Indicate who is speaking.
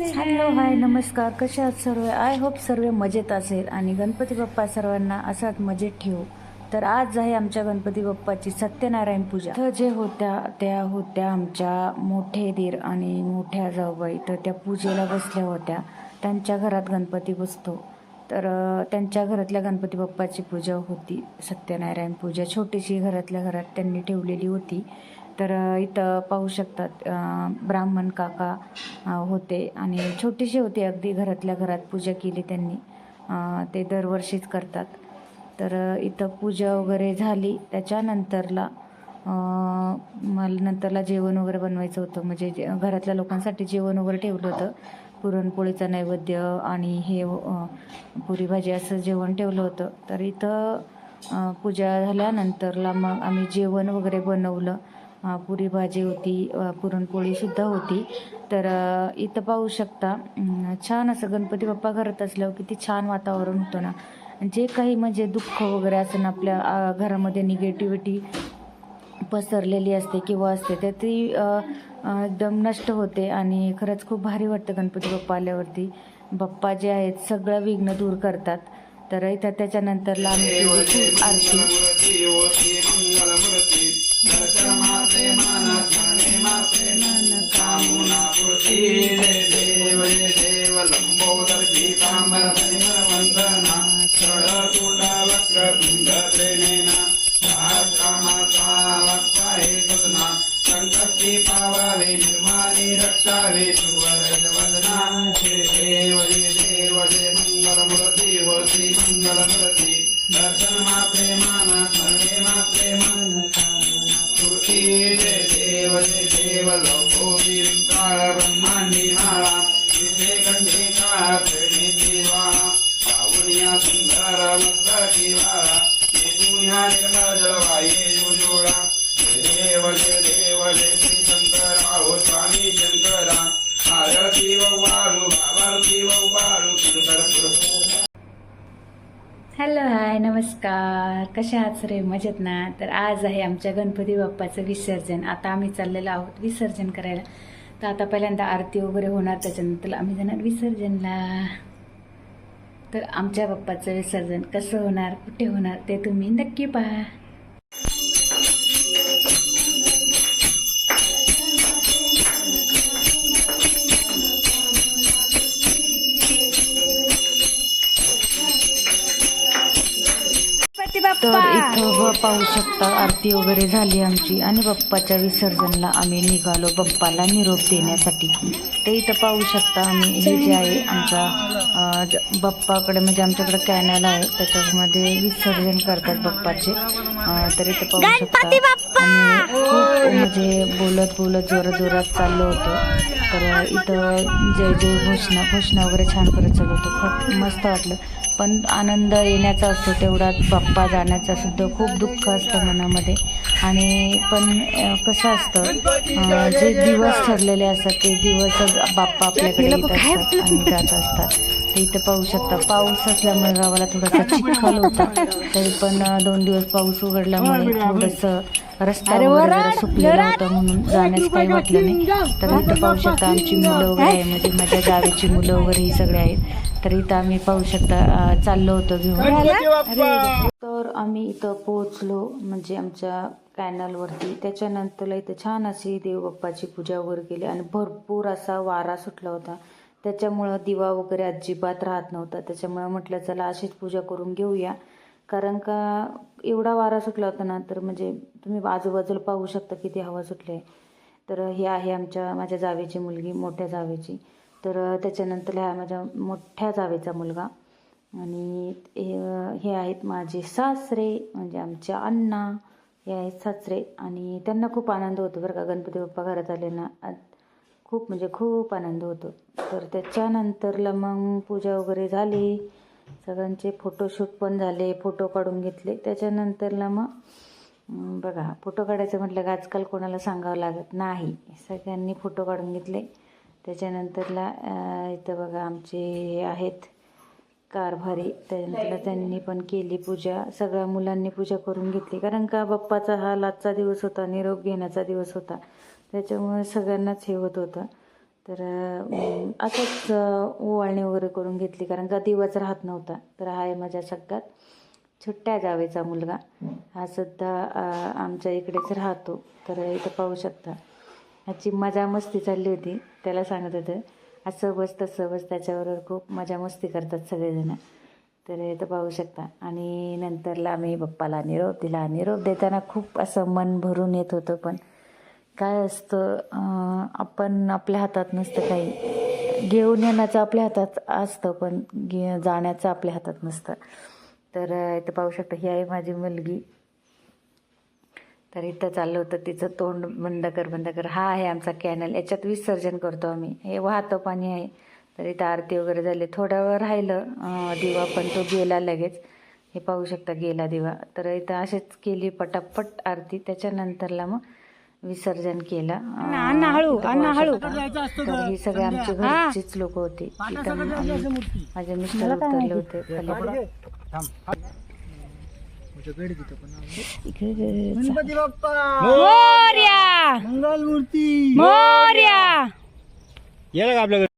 Speaker 1: Hello hi नमस्कार. कसे आहात सर्व? आय होप सर्व मजेत असेल. आणि गणपती बाप्पा सर्वांना असाच मजेत ठेवू. तर आज आहे आमच्या गणपती बाप्पाची सत्यनारायण पूजा. तर जे होत्या त्या होत्या आमच्या मोठे दीर आणि मोठ्या जाऊबाई. तर त्या पूजेला बसल्या होत्या. त्यांच्या घरात गणपती बसतो. तर त्यांच्या घरातल्या गणपती बाप्पाची पूजा होती. सत्यनारायण पूजा. छोटीशी घरातल्या घरात त्यांनी ठेवलेली होती. तर इथं पाहू शकतात ब्राह्मण काका होते आणि छोटीशी होती अगदी घरातल्या घरात पूजा केली त्यांनी. ते दरवर्षीच करतात. तर इथं पूजा वगैरे झाली. त्याच्यानंतरला मला नंतरला जेवण वगैरे बनवायचं होतं. म्हणजे जे- घरातल्या लोकांसाठी जेवण वगैरे ठेवलं होतं. पुरणपोळीचा नैवेद्य आणि हे पुरी भाजी असं जेवण ठेवलं होतं. तर इथं पूजा झाल्यानंतरला मग आम्ही जेवण वगैरे बनवलं. पुरी भाजी होती पुरणपोळीसुद्धा होती. तर इथं पाहू शकता छान असं गणपती बाप्पा घरात असल्यावर किती छान वातावरण होतं ना. जे काही म्हणजे दुःख वगैरे असं ना आपल्या घरामध्ये निगेटिव्हिटी पसरलेली असते किंवा असते तर ती एकदम नष्ट होते आणि खरंच खूप भारी वाटतं गणपती बाप्पा आल्यावरती. बाप्पा जे आहेत सगळं विघ्न दूर करतात. तर इथं त्याच्यानंतरला आम्ही आरती
Speaker 2: पावावे निर्माणे रक्षावे सुवरजवदना श्री देव श्री दर्शन मा मा जय देव जय देव ब्रह्मांडी माळा विषय कंठे काळा त्रिनेत्री वाळा पावनिया सुंदर मस्तकी वाळा येथून निर्मळ जलवाये जोडा देव जय देव जय श्री शंकर आहो स्वामी शंकरा आरती वव्वाळू बाबारती
Speaker 1: हॅलो हाय नमस्कार. कशा आहात रे मजेत ना? तर आज आहे आमच्या गणपती बाप्पाचं विसर्जन. आता आम्ही चाललेलो आहोत विसर्जन करायला. तर आता पहिल्यांदा आरती वगैरे होणार त्याच्यानंतर आम्ही जाणार विसर्जनला. तर आमच्या बाप्पाचं विसर्जन कसं होणार कुठे होणार ते तुम्ही नक्की पहा. पाहू शकता आरती वगैरे झाली आमची आणि बाप्पाच्या विसर्जनला आम्ही निघालो बाप्पाला निरोप देण्यासाठी. तर इथं पाहू शकता आम्ही हे जे आहे आमचा अं, ज- बाप्पाकडे म्हणजे आमच्याकडे कॅनल आहे त्याच्यामध्ये विसर्जन करतात बाप्पाचे. तर इथं पाहू शकता आम्ही खूप म्हणजे बोलत बोलत जोरात जोरात चाललो होतो. तर इथं जय जय घोषणा घोषणा वगैरे छान करत चाललो होतो. खूप मस्त वाटलं. पण आनंद येण्याचा असतो तेवढाच बाप्पा जाण्याचा सुद्धा खूप दुःख असतं मनामध्ये. आणि पण कसं असतं जे दिवस ठरलेले असतात ते दिवसच बाप्पा आपल्याकडे येत असतात आणि जात असतात. इथं पाहू शकता पाऊस असल्यामुळे गावाला थोडासा चिखल होता. तरी पण दोन दिवस पाऊस उघडल्यामुळे थोडंसं रस्ता वगैरे जरा सुकलेला होता म्हणून जाण्यास काही वाटलं नाही. तर इथं पाहू शकता आमची मुलं वगैरे आहे. म्हणजे माझ्या जावेची मुलं वगैरे ही सगळे आहेत. तर इथं आम्ही पाहू शकता चाललो होतो घेऊन. तर आम्ही इथं पोहोचलो. म्हणजे आमच्या कॅनलवरती त्याच्यानंतर इथं छान अशी देवबाप्पाची पूजा वगैरे केली. आणि भरपूर असा वारा सुटला होता. त्याच्यामुळं दिवा वगैरे अजिबात राहत नव्हता. त्याच्यामुळं म्हटलं चला अशीच पूजा करून घेऊया. कारण का एवढा वारा सुटला होता ना तर म्हणजे तुम्ही आजूबाजूला पाहू शकता किती हवा सुटली आहे तर हे आहे आमच्या माझ्या जावेची मुलगी मोठ्या जावेची. तर त्याच्यानंतर ह्या माझ्या मोठ्या जावेचा मुलगा. आणि हे हे आहेत माझे सासरे म्हणजे आमचे अण्णा हे आहेत सासरे. आणि त्यांना खूप आनंद होतो बरं का. गणपती बाप्पा घरात आले ना खूप म्हणजे खूप आनंद होतो. तर त्याच्यानंतरला मग पूजा वगैरे झाली. सगळ्यांचे फोटोशूट पण झाले फोटो काढून घेतले. त्याच्यानंतरला मग बघा फोटो काढायचं म्हटलं की आजकाल कोणाला सांगावं लागत नाही. सगळ्यांनी फोटो काढून घेतले. त्याच्यानंतरला इथं बघा आमचे हे आहेत कारभारी. त्यानंतर त्यांनी पण केली पूजा. सगळ्या मुलांनी पूजा करून घेतली. कारण का बाप्पाचा हा लाजचा दिवस होता निरोप घेण्याचा दिवस होता. त्याच्यामुळे सगळ्यांनाच हे होत होतं. तर असंच ओवाळणी वगैरे करून घेतली कारण का दिवाच राहत नव्हता. तर हा आहे माझ्या सगळ्यात छोट्या जावेचा मुलगा. हा सुद्धा आमच्या इकडेच राहतो. तर इथं पाहू शकता. ह्याची मजा मस्ती चालली होती त्याला सांगत होतं. असं बस तसं बस त्याच्याबरोबर खूप मजा मस्ती करतात सगळेजण. तर इथं पाहू शकता. आणि नंतरला आम्ही बाप्पाला निरोप दिला. निरोप देताना खूप असं मन भरून येत होतं पण काय असतं आपण आपल्या हातात नसतं काही. घेऊन येण्याचं आपल्या हातात असतं पण घे जाण्याचं आपल्या हातात नसतं. तर इथं पाहू शकता ही आहे माझी मुलगी. तर इथं चाललं होतं तिचं तोंड बंद कर बंद कर. हा आहे आमचा कॅनल. याच्यात विसर्जन करतो आम्ही. हे वाहतं पाणी आहे. तर इथं आरती वगैरे झाली. थोडा वेळ राहिलं दिवा पण तो गेला लगेच. हे पाहू शकता गेला दिवा. तर इथं असेच केली पटापट आरती. त्याच्यानंतरला मग विसर्जन केलं. अं, इथं पाहू शकता. तर ही सगळे आमची घरचीच लोक होती. इथं आम्ही- माझे मिस्टर उतरले होते
Speaker 3: गणपती बाप्पा!
Speaker 4: मोर्या!
Speaker 3: मंगलमूर्ती
Speaker 4: मोर्या!
Speaker 3: येलं का आपल्याकडे